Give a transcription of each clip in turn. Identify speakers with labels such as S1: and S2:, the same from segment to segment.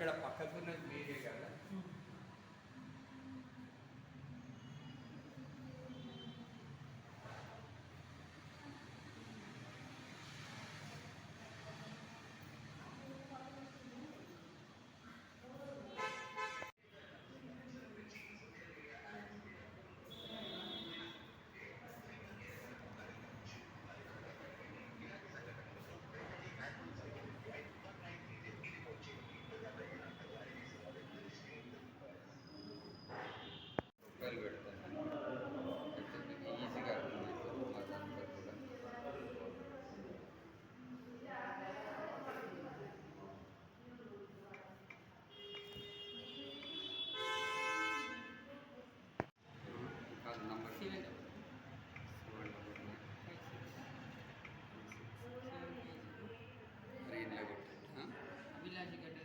S1: అక్కడ పక్కకున్నది మీరే కదా రూపాయలు పెడతాను అయితే మీకు ఈజీగా అర్థమవుతుంది మాకంతా కూడా కాదు నంబర్
S2: Seven.
S1: సెవెన్ ట్రైన్లో కొట్టండి
S2: విలాసి గడ్డ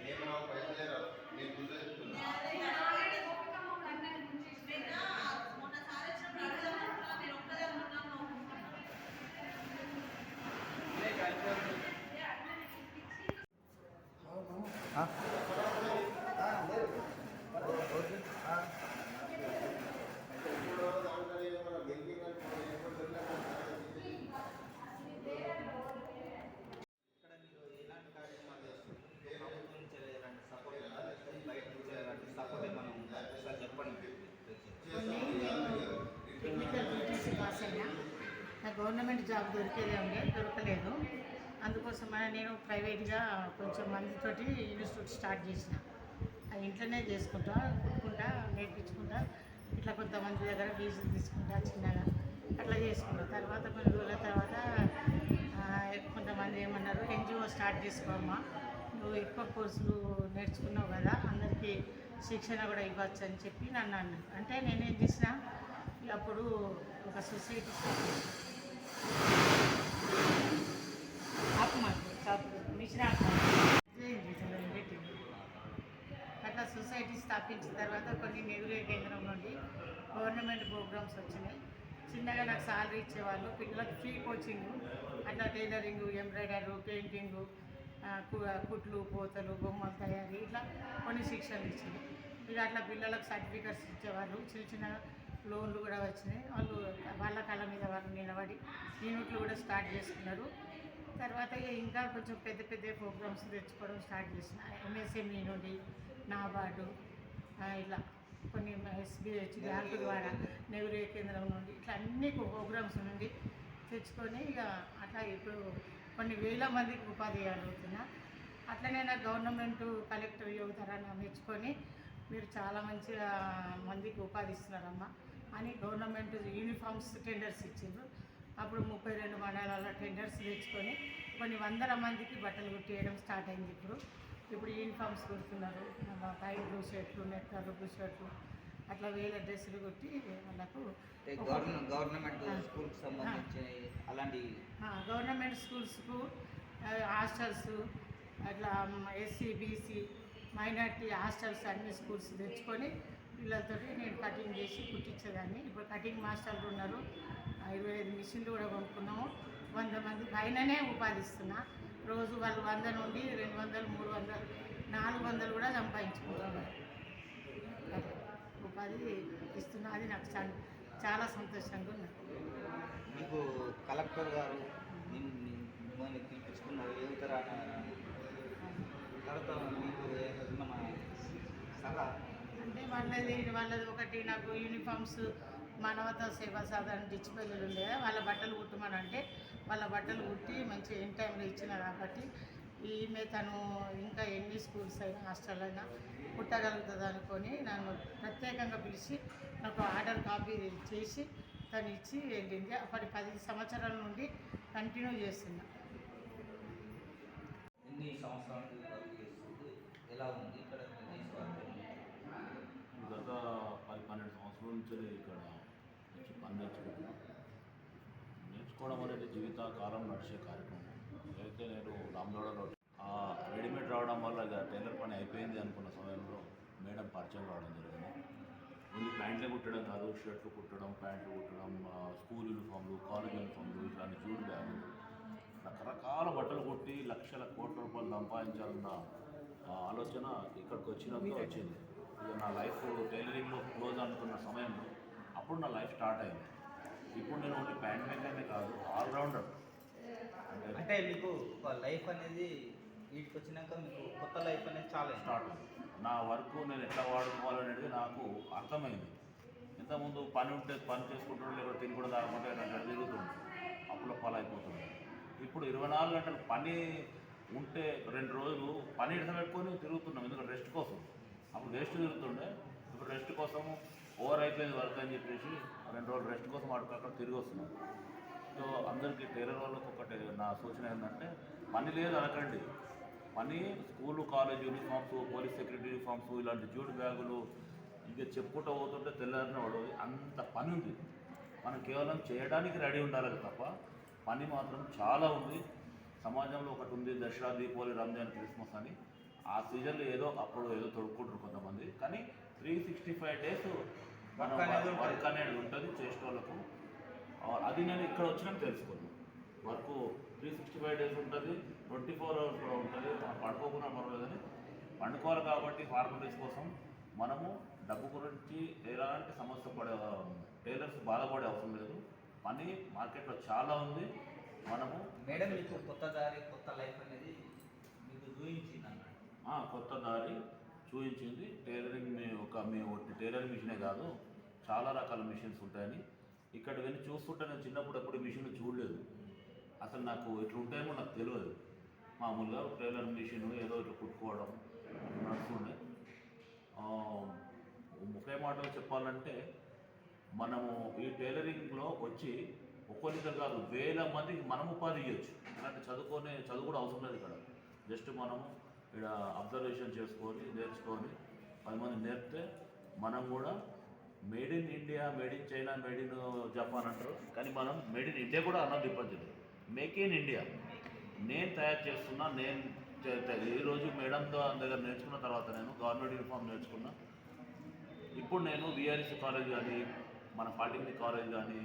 S3: నేను నా బయలుదేరాలి నేను ముందే చెప్తున్నా ఇప్పుడు దాంట్లో ఏమన్నా గెలిపింగ్ అంటే ఎప్పుడు దొరికినా
S4: ఇక్కడ మీరు ఎలాంటి కార్యక్రమాలు చేస్తున్నారు ప్రభుత్వం నుంచి ఎలాంటి సపోర్ట్ లేకపోతే బయట నుంచి ఎలాంటి సపోర్ట్ ఏమైనా ఉందా ఒకసారి చెప్పండి
S5: టెక్నికల్ టీసీ పాస్ అయినా నాకు గవర్నమెంట్ జాబ్ దొరికేదే ఉండే దొరకలేదు. అందుకోసం నేను ప్రైవేట్గా కొంచెం మందితోటి ఇన్స్టిట్యూట్ స్టార్ట్ చేసిన. ఆ ఇంట్లోనే చేసుకుంటా కుట్టుకుంటా నేర్పించుకుంటా ఇట్లా కొంతమంది దగ్గర ఫీజులు తీసుకుంటా చిన్నగా అట్లా చేసుకుంటా. తర్వాత కొన్ని రోజుల తర్వాత కొంతమంది ఏమన్నారు ఎన్జిఓ స్టార్ట్ చేసుకోమ్మా నువ్వు ఎక్కువ కోర్సులు నేర్చుకున్నావు కదా అందరికీ శిక్షణ కూడా ఇవ్వచ్చు అని చెప్పి నన్ను అన్నారు. అంటే నేనేం చేసిన అప్పుడు ఒక సొసైటీ అట్లా సొసైటీ స్థాపించిన తర్వాత కొన్ని నెహ్రూ కేంద్రం నుండి గవర్నమెంట్ ప్రోగ్రామ్స్ వచ్చినాయి. చిన్నగా నాకు సాలరీ ఇచ్చేవాళ్ళు పిల్లలకు ఫ్రీ కోచింగ్ అట్లా టైలరింగ్ ఎంబ్రాయిడరీ పెయింటింగ్ కుట్లు పోతలు బొమ్మలు తయారీ ఇట్లా కొన్ని శిక్షణలు ఇచ్చినాయి. ఇక అట్లా పిల్లలకు సర్టిఫికెట్స్ ఇచ్చేవాళ్ళు చిన్న చిన్న లోన్లు కూడా వచ్చినాయి. వాళ్ళు వాళ్ళ కళ్ళ మీద వాళ్ళు నిలబడి యూనిట్లు కూడా స్టార్ట్ చేసుకున్నారు. తర్వాత ఇక ఇంకా కొంచెం పెద్ద పెద్ద ప్రోగ్రామ్స్ తెచ్చుకోవడం స్టార్ట్ చేసిన. ఎంఎస్ఎంఈ నుండి నాబార్డు ఇలా కొన్ని ఎస్బిహెచ్ బ్యాంకు ద్వారా నెహ్రూ కేంద్రం నుండి ఇట్లా అన్ని ప్రోగ్రామ్స్ నుండి తెచ్చుకొని ఇక అట్లా ఇప్పుడు కొన్ని వేల మందికి ఉపాధి అడుగుతున్నా అట్లనే నాకు గవర్నమెంట్ కలెక్టర్ యువతరాన్ని మెచ్చుకొని మీరు చాలా మంచిగా మందికి ఉపాధి ఇస్తున్నారమ్మా అని గవర్నమెంట్ యూనిఫామ్స్ టెండర్స్ ఇచ్చిండ్రు. అప్పుడు ముప్పై రెండు మండలాల టెండర్స్ తెచ్చుకొని కొన్ని వందల మందికి బట్టలు కుట్టేయడం స్టార్ట్ అయింది ఇప్పుడు. ఇప్పుడు యూనిఫామ్స్ కుడుతున్నారు. పై బ్లూ షర్ట్లు బ్లూ షర్ట్లు అట్లా వేల డ్రెస్సులు కుట్టి వాళ్ళకు
S4: గవర్నమెంట్. స్కూల్కి సంబంధించి అలాంటి
S5: గవర్నమెంట్ స్కూల్స్కు హాస్టల్స్ అట్లా ఎస్సీ బీసీ మైనార్టీ హాస్టల్స్ అన్ని స్కూల్స్ తెచ్చుకొని పిల్లలతో నేను కటింగ్ చేసి కుట్టించేదాన్ని. ఇప్పుడు కటింగ్ మాస్టర్లు ఉన్నారు. ఇరవై ఐదు మిషన్లు కూడా కొనుక్కున్నాము. వంద మంది పైననే ఉపాధిస్తున్నా. రోజు వాళ్ళు వంద నుండి రెండు వందలు మూడు వందలు నాలుగు వందలు కూడా సంపాదించుకుంటున్నారు. ఉపాధి ఇస్తున్నా. అది నాకు చాలా చాలా సంతోషంగా ఉన్నది
S4: మీకు కలెక్టర్ గారు మిమ్మల్ని పిలిపించుకున్నారు. తర్వాత మీకు సలహా
S5: అంటే వాళ్ళది వాళ్ళది ఒకటి నాకు యూనిఫామ్స్ మానవతా సేవా సాధారణ డిచ్చిపల్లిలు ఉండే వాళ్ళ బట్టలు కుట్టమనంటే వాళ్ళ బట్టలు కుట్టి మంచి ఎన్ టైంలో ఇచ్చిన కాబట్టి ఈమె తను ఇంకా ఎన్ని స్కూల్స్ అయినా హాస్టల్ అయినా కుట్టగలుగుతుంది అనుకొని నన్ను ప్రత్యేకంగా పిలిచి నాకు ఆర్డర్ కాపీ చేసి తను ఇచ్చి వెళ్ళింది. అప్పటి పది సంవత్సరాల నుండి కంటిన్యూ చేస్తున్నా.
S4: ఎన్ని సంవత్సరాలు ఎలా ఉంది ఇక్కడ చేసే వర్క్ ఏంటి?
S6: గత పది నుంచి ఇక్కడ వచ్చి పని నేర్చుకుంటున్నాను నేర్చుకోవడం అనేది జీవితకాలం నడిచే కార్యక్రమం. అయితే నేను రామగౌడలో ఆ రెడీమేడ్ రావడం వల్ల ఇక టైలర్ పని అయిపోయింది అనుకున్న సమయంలో మేడం పరిచయం రావడం జరిగింది. ఓన్లీ ప్యాంట్లే కుట్టడం కాదు షర్ట్లు కుట్టడం ప్యాంట్లు కుట్టడం స్కూల్ యూనిఫామ్లు కాలేజ్ యూనిఫామ్లు ఇట్లాంటి జూట్ బ్యాగులు. రకరకాల బట్టలు కుట్టి లక్షల కోట్ల రూపాయలు సంపాదించాలన్న ఆలోచన ఇక్కడికి వచ్చినాక వచ్చింది. ఇక నా లైఫ్ టైలరింగ్లో క్లోజ్ అనుకున్న సమయంలో అప్పుడు నా లైఫ్ స్టార్ట్ అయింది. ఇప్పుడు నేను ఓన్లీ ప్యాంట్ మేకర్నే కాదు ఆల్రౌండర్. అంటే
S4: అంటే మీకు ఒక లైఫ్ అనేది వీటికి వచ్చినాక మీకు కొత్త లైఫ్ అనేది చాలా
S6: స్టార్ట్ అయింది. నా వర్క్ నేను ఎట్లా వాడుకోవాలనేది నాకు అర్థమైంది. ఇంతకుముందు పని ఉంటే పని చేసుకుంటుండే లేకపోతే తిని కూడా తాగకుంటే అట్లా తిరుగుతుండే. అప్పుల పాలైపోతుంది. ఇప్పుడు ఇరవై నాలుగు గంటలు పని ఉంటే రెండు రోజులు పని పెట్టుకొని తిరుగుతున్నాం ఎందుకంటే రెస్ట్ కోసం. అప్పుడు రెస్ట్ తిరుగుతుండే ఇప్పుడు రెస్ట్ కోసం ఓవర్ అయిపోయింది వర్క్ అని చెప్పేసి రెండు రోజులు రెస్ట్ కోసం అక్కడ తిరిగి వస్తున్నాం. సో అందరికీ టైలర్ వాళ్ళకి ఒకటి నా సూచన ఏంటంటే పని లేదు అనకండి. పని school college uniforms police security uniforms ఇలాంటి జూట్ బ్యాగులు ఇంకా చెప్పుకుంటూ పోతుంటే తెల్లారిన వాడు అంత పని ఉంది. మనం కేవలం చేయడానికి రెడీ ఉండాలి తప్ప పని మాత్రం చాలా ఉంది. సమాజంలో ఒకటి ఉంది దసరా దీపావళి రంజాన్ క్రిస్మస్ అని. ఆ సీజన్లో ఏదో అప్పుడు ఏదో తొడుక్కుంటారు కొంతమంది. కానీ త్రీ సిక్స్టీ ఫైవ్ డేస్ మనం. వర్క్ అనేది ఉంటుంది. చేసే వాళ్ళకు అది నేను ఇక్కడ వచ్చినాక తెలుసుకున్నాను work three sixty five days ఉంటుంది ట్వంటీ ఫోర్ అవర్స్ కూడా ఉంటుంది. మనం పడుకోకుండా పర్వాలేదని. పండుకోవాలి కాబట్టి ఫార్మాలిటీస్ కోసం మనము డబ్బు గురించి ఎలాంటి సమస్య పడే టైలర్స్ బాధపడే అవసరం లేదు. పని మార్కెట్లో చాలా ఉంది. మనము
S4: మేడం మీకు కొత్త దారి కొత్త లైఫ్ అనేది మీకు
S6: ఆ, కొత్త దారి చూపించింది. టైలరింగ్ మీ ఒక మీ ఒకటి టైలరింగ్ మిషనే కాదు చాలా రకాల మిషన్స్ ఉంటాయని. ఇక్కడ వెళ్ళి చూస్తుంటే నేను చిన్నప్పుడు ఎప్పుడు మిషన్ చూడలేదు. అసలు నాకు ఇట్లా ఉంటాయేమో నాకు తెలియదు. మామూలుగా టైలర్ మిషన్ ఏదో ఇట్లా కుట్టుకోవడం నడుస్తుండే. ఆ, ఒకే మాటలో చెప్పాలంటే మనము ఈ టైలరింగ్లో వచ్చి ఒక్కొక్కరు కాదు వేల మందికి మనం ఉపాధి ఇవ్వచ్చు అంటే చదువుకునే చదువు కూడా అవసరం లేదు ఇక్కడ. జస్ట్ మనము ఇక్కడ అబ్జర్వేషన్ చేసుకొని నేర్చుకొని పది మంది నేర్పితే మనం కూడా made in India made in China made in Japan అంటారు. కానీ మనం మేడ్ ఇన్ ఇండియా కూడా అన్నది ఇబ్బంది మేక్ ఇన్ ఇండియా నేను తయారు చేస్తున్నా నేను ఈరోజు మేడం దగ్గర నేర్చుకున్న తర్వాత నేను గవర్నమెంట్ యూనిఫామ్ నేర్చుకున్నా. ఇప్పుడు నేను విఆర్ఎస్ కాలేజ్ కానీ మన పాలిటెక్నిక్ కాలేజ్ కానీ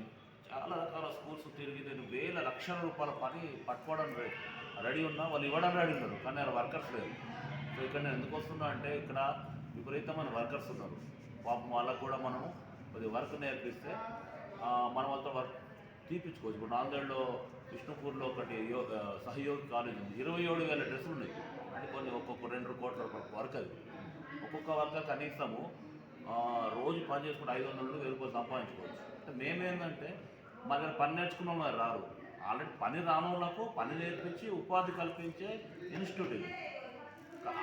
S6: చాలా రకాల స్కూల్స్ తిరిగి నేను వేల లక్షల రూపాయల పని పట్టుకోవడం రె- రెడీ ఉన్నా వాళ్ళు ఇవ్వడానికి రెడీ ఉన్నారు కానీ అక్కడ వర్కర్స్ లేరు. సో ఇక్కడ నేను ఎందుకు వస్తున్నా అంటే ఇక్కడ విపరీతమైన వర్కర్స్ ఉన్నారు. పాపం వాళ్ళకు కూడా మనము కొద్దిగా వర్క్ నేర్పిస్తే మన వాళ్ళతో వర్క్ తీపించుకోవచ్చు ఇప్పుడు నాందేడ్లో విష్ణుపూర్లో ఒకటి యో సహయోగి కాలేజ్ ఉంది. ఇరవై ఏడు వేల డ్రెస్సులు ఉన్నాయి. అంటే కొన్ని ఒక్కొక్క రెండు కోట్ల వర్క్ అది. ఒక్కొక్క వర్క్ కనీసము రోజు పని చేసుకుంటే ఐదు వందల నుండి వెయ్యి రూపాయలు సంపాదించుకోవచ్చు. అంటే మేమేందంటే మన దగ్గర పని నేర్చుకున్న వాళ్ళు రారు. ఆల్రెడీ పని రానోళ్ళకు వాళ్ళకు పని నేర్పించి ఉపాధి కల్పించే ఇన్స్టిట్యూట్ ఇది.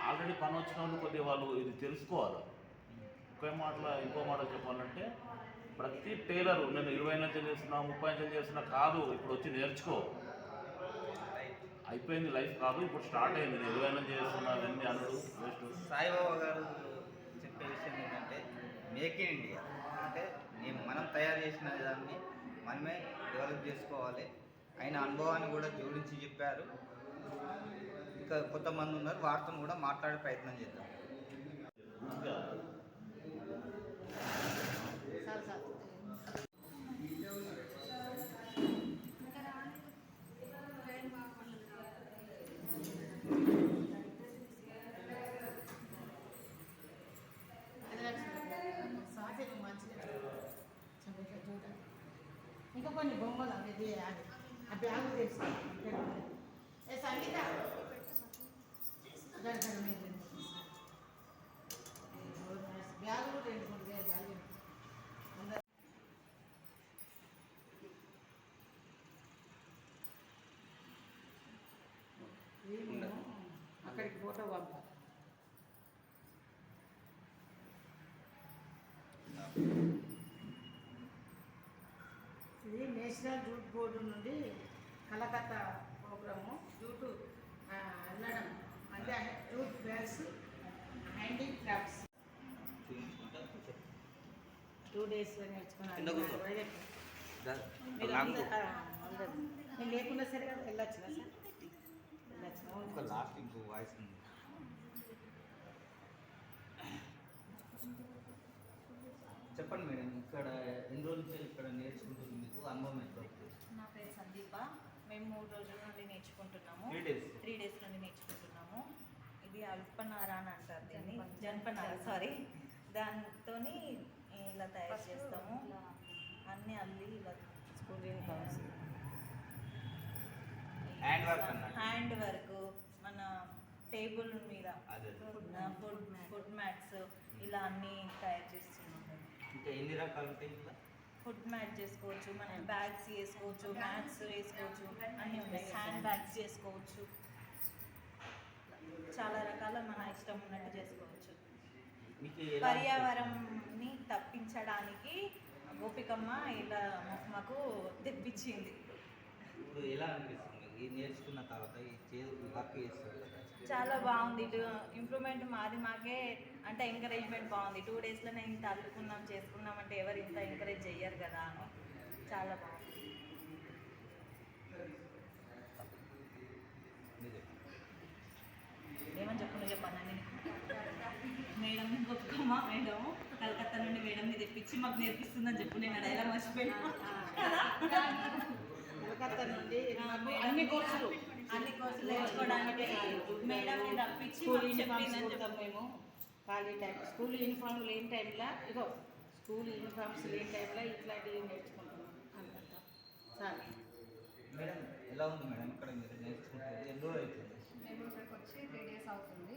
S6: ఆల్రెడీ పని వచ్చిన వాళ్ళు కొద్దిగా వాళ్ళు ఇది తెలుసుకోవాలి. ఒకే మాటల ఇంకో మాట చెప్పాలంటే ప్రతి టైలర్ నేను ఇరవై లక్షలు చేస్తున్నా ముప్పై లక్షలు చేస్తున్నా కాదు ఇప్పుడు వచ్చి నేర్చుకో. అయిపోయింది లైఫ్ కాదు ఇప్పుడు స్టార్ట్ అయింది. నేను ఇరవై లక్షలు చేస్తున్నా అవన్నీ అన్నాడు వేస్ట్.
S4: సాయిబాబా గారు చెప్పే విషయం ఏంటంటే మేక్ ఇన్ ఇండియా. అంటే నేను మనం తయారు చేసిన దాన్ని మనమే డెవలప్ చేసుకోవాలి. ఆయన అనుభవాన్ని కూడా జోడించి చెప్పారు. ఇంకా కొంతమంది ఉన్నారు వారితో కూడా మాట్లాడే ప్రయత్నం చేద్దాం.
S6: ఇంకా
S5: సార్ కొన్ని బొమ్మలు అవి అది బ్యాగు తెలుసు సంగీత దాని దాని మీద బ్యాగులు రెండు మూడు వేలు బ్యాగులు అందరూ వీళ్ళు అక్కడికి ఫోటో పంపాలి ఇది నేషనల్ జూట్ బోర్డు నుండి కలకత్తా ప్రోగ్రాము జూటు అల్లడం అంటే jute bags handing crafts. Two days నేర్చుకున్నాను. నేను లేకుండా సరే కదా వెళ్ళొచ్చు సార్? వెళ్ళొచ్చు.
S4: లాస్ట్ ఇంకో వాయిస్ ఉంది. చెప్పండి మేడం ఇక్కడ ఎన్ని రోజుల నుంచి ఇక్కడ నేర్చుకుంటుంది మీకు? అనుభవం ఎంత
S2: నా పేరు సందీప. మేము మూడు రోజుల నుండి నేర్చుకుంటున్నాము.
S4: త్రీ డేస్
S2: త్రీ డేస్ నుండి నేర్చుకుంటున్నాము. ఇది అల్పనార అని అంటారు దీన్ని. జనపనార సారీ దాంతో ఇలా తయారు చేస్తాము. అన్ని అల్లి ఇలా school uniforms
S4: hand work
S2: hand work మన టేబుల్ మీద ఫుడ్ ఫుడ్ ఫుడ్ మ్యాట్స్ ఇలా అన్ని తయారు చేస్తున్నాము
S4: ఇంకా ఎన్ని రకాలు ఉంటాయి ఇట్లా?
S2: ఫుడ్ మ్యాట్ చేసుకోవచ్చు మనం బ్యాగ్స్ వేసుకోవచ్చు మ్యాట్స్ వేసుకోవచ్చు అన్నీ ఉన్నాయి హ్యాండ్ బ్యాగ్స్ చేసుకోవచ్చు. చాలా రకాల మన ఇష్టం ఉన్నట్టు చేసుకోవచ్చు. పర్యావరణంని తప్పించడానికి గోపికమ్మ ఇలా మాకు తెప్పించింది.
S4: ఎలా అనిపిస్తుంది? నేర్చుకున్న తర్వాత వర్క్ చేస్తారు
S2: చాలా బాగుంది. ఇటు ఇంప్రూవ్మెంట్ మాది మాకే అంటే ఎంకరేజ్మెంట్ బాగుంది. టూ డేస్లోనే ఇంత అల్లుకున్నాం చేసుకున్నాం అంటే ఎవరు ఇంత ఎంకరేజ్ చెయ్యరు కదా. చాలా బాగుంది. ఏమని చెప్పు నువ్వు చెప్పాను నేను మేడం గొప్పమ్మ మేడం? కలకత్తా నుండి మేడంని తెప్పించి మాకు నేర్పిస్తుందని చెప్పు నేను డైలాగ్ మర్చిపోయినా.
S5: కలకత్తా నుండి
S2: మేడం
S5: అన్ని కోర్సులు.
S2: అన్ని కోర్సులు నేర్చుకోవడానికి మేడంని రప్పించి
S5: మేము ఖాళీ టైం స్కూల్ యూనిఫామ్ లేని టైంలో ఇగో స్కూల్ యూనిఫామ్స్ లేని టైంలో ఇట్లాంటివి నేర్చుకుంటున్నాం. అనమాట చాలు
S4: మేడం ఎలా ఉంది మేడం? ఇక్కడ మీరు నేర్చుకుంటుంది ఎన్ని అవుతుంది?
S7: మేము ఇక్కడికి వచ్చి త్రీ డేస్ అవుతుంది.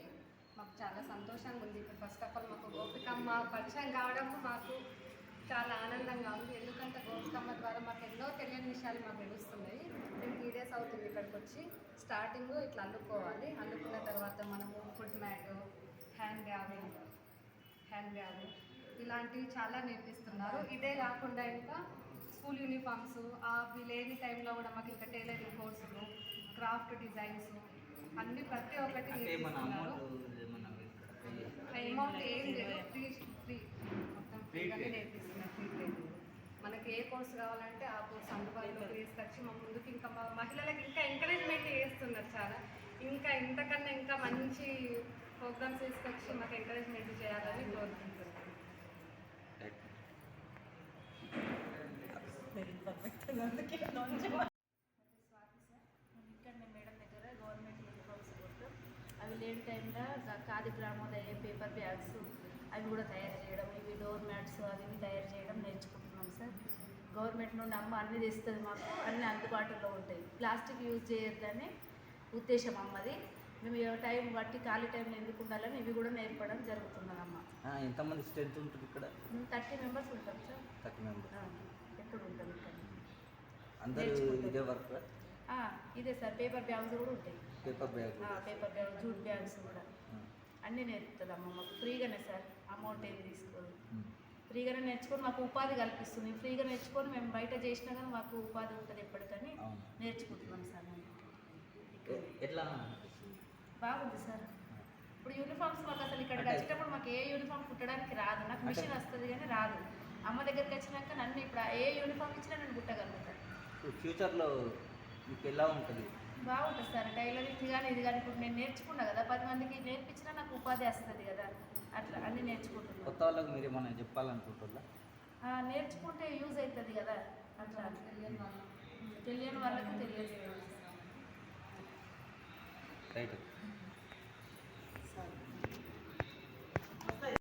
S7: మాకు చాలా సంతోషంగా ఉంది. ఇప్పుడు ఫస్ట్ ఆఫ్ ఆల్ మాకు గోపికమ్మ పరిచయం కావడం మాకు చాలా ఆనందంగా ఉంది. ఎందుకంటే గోపికమ్మ ద్వారా మాకు ఎన్నో తెలియని విషయాలు మాకు తెలుస్తున్నాయి. మేము త్రీ డేస్ అవుతుంది ఇక్కడికి వచ్చి. స్టార్టింగ్ ఇట్లా అల్లుకోవాలి. అల్లుకున్న తర్వాత మనము food mat hand bag hand bag ఇలాంటివి చాలా నేర్పిస్తున్నారు. ఇదే కాకుండా ఇంకా స్కూల్ యూనిఫామ్స్ అవి లేని టైంలో కూడా మాకు ఇంకా టైలరింగ్ కోర్సులు క్రాఫ్ట్ డిజైన్స్ అన్ని ప్రతి ఒక్కటి నేర్పిస్తున్నారు.
S4: అమౌంట్
S7: ఏం లేదు. ఫ్రీ ఫ్రీ మొత్తం
S4: trade.
S7: నేర్పిస్తున్నారు ఫ్రీ ట్రైనింగ్ మనకి ఏ కోర్స్ కావాలంటే ఆ కోర్స్ అందుబాటులోకి తీసుకొచ్చి మా ముందుకు ఇంకా మా మహిళలకు ఇంకా ఎంకరేజ్మెంట్ చేస్తున్నారు చాలా. ఇంకా ఇంతకన్నా ఇంకా మంచి ప్రోగ్రామ్స్ తీసుకొచ్చి మాకు ఎంకరేజ్మెంట్ చేయాలని కోరుకుంటున్నాను
S2: అందుకే కొంచెం
S8: ఇక్కడ మేము మేడం దగ్గర గవర్నమెంట్ యూనిఫామ్స్ కుడతాం అవి లేని టైంలో ఖాదీ గ్రామోదయ పేపర్ బ్యాగ్స్ అవి కూడా తయారు చేయడం ఇవి డోర్ మ్యాట్స్ అవి ఇవి తయారు చేయడం నేర్చుకుంటున్నాం సార్ గవర్నమెంట్ నుండి అమ్మ అన్ని తెస్తుంది మాకు అన్ని అందుబాటులో ఉంటాయి. ప్లాస్టిక్ యూజ్ చేయొద్దని ఉద్దేశం అమ్మది. మేము ఏ టైం బట్టి ఖాళీ టైంలో ఎందుకు ఉండాలని ఇవి కూడా నేర్పడం
S4: ఆ, ఎంతమంది స్ట్రెంత్ ఉంటుంది ఇక్కడ?
S8: థర్టీ మెంబర్స్ ఉంటాం సార్.
S4: Thirty members.
S8: ఎప్పుడు ఉంటాం ఇక్కడ?
S4: అందరూ. ఇదే వర్క్
S8: ఇదే సార్ పేపర్ బ్యాగ్స్ కూడా ఉంటాయి.
S4: Paper bag
S8: paper bag jute bags కూడా. అన్నీ నేర్పుతుంది అమ్మ మాకు. ఫ్రీగానే సార్ అమౌంట్ ఏం తీసుకోదు. ఫ్రీగానే నేర్చుకొని మాకు ఉపాధి కల్పిస్తుంది. ఫ్రీగా నేర్చుకొని మేము బయట చేసినా కానీ మాకు ఉపాధి ఉంటుంది ఎప్పటికని నేర్చుకుంటున్నాం సార్
S4: ఎట్లా
S8: బాగుంది సార్. ఇప్పుడు యూనిఫామ్స్ మాకు అసలు ఇక్కడికి వచ్చేటప్పుడు మాకు ఏ యూనిఫామ్ కుట్టడానికి రాదు. నాకు మిషన్ వస్తుంది కానీ రాదు. అమ్మ దగ్గరికి వచ్చినాక నన్ను ఇప్పుడు ఏ యూనిఫామ్ ఇచ్చినా నేను కుట్టగలుగుతాను
S4: ఫ్యూచర్లో మీకు ఎలా ఉంటుంది?
S8: బాగుంటుంది సార్. టైలరింగ్ కానీ ఇది కానీ ఇప్పుడు నేను నేర్చుకున్నా కదా పది మందికి నేర్పించినా నాకు ఉపాధి వస్తుంది కదా. అట్లా అన్నీ నేర్చుకుంటున్నాను
S4: కొత్త వాళ్ళకి మీరు ఏమైనా చెప్పాలనుకుంటున్నా
S8: ఆ, నేర్చుకుంటే యూజ్ అవుతుంది కదా. అట్లా
S7: తెలియని వాళ్ళు
S8: తెలియని వాళ్ళకి తెలియదు
S4: రైట్.